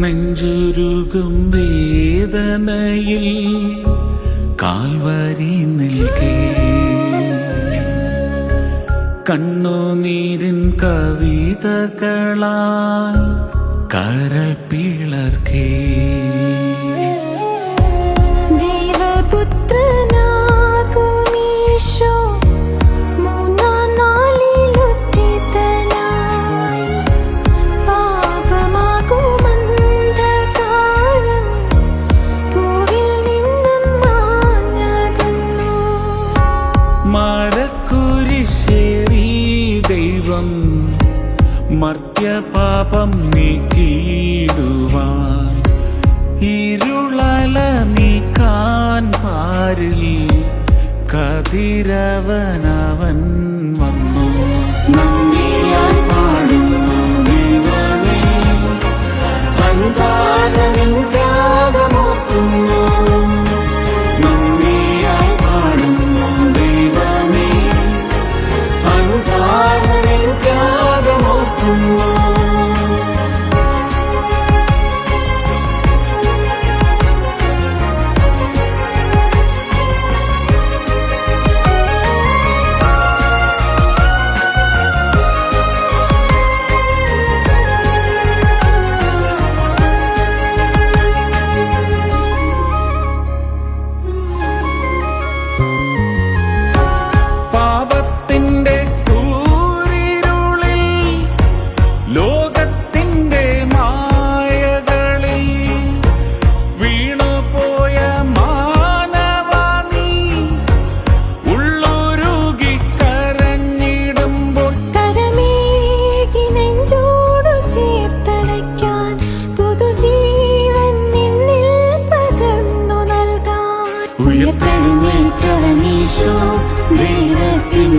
നെഞ്ചുരുകും വേദനയിൽ കാൽവരി നിൽക്കേ. കണ്ണുനീരിൻ കവിതകളാൽ കരൾ പിളർക്കേ. മരക്കുരിശേറി ദൈവം മർത്യപാപം നീക്കിയിടുവാൻ ഇരുളല നീക്കാൻ പാരിൽ കതിരവനവൻ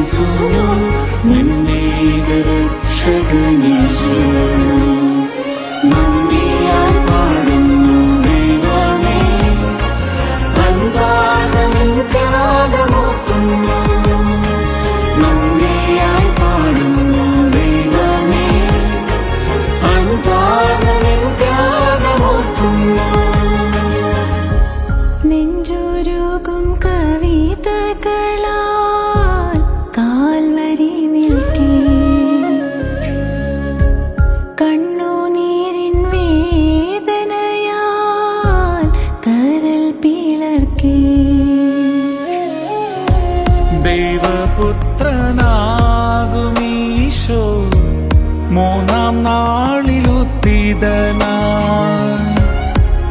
സുനു നിന്നെ രക്ഷകനീശോ. പിളർക്കേ ദൈവപുത്രനാകുമീശോ മൂന്നാം നാളിലുത്തിതനായി.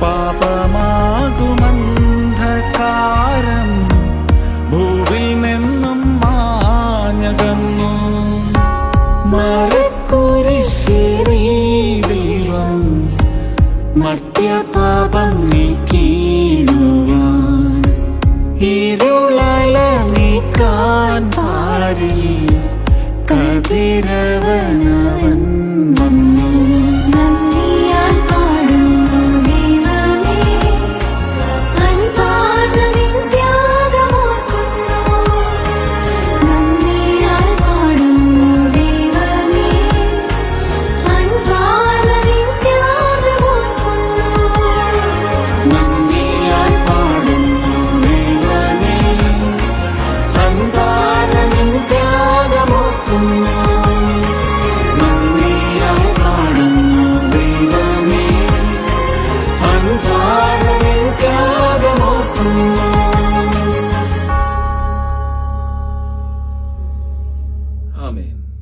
പാപമാകുമന്ധകാരം ഭൂവിൽ നിന്നും മാഞ്ഞകന്നു. മരക്കുരിശേറി ദൈവം മർത്യപാപം കതിരവനവൻ.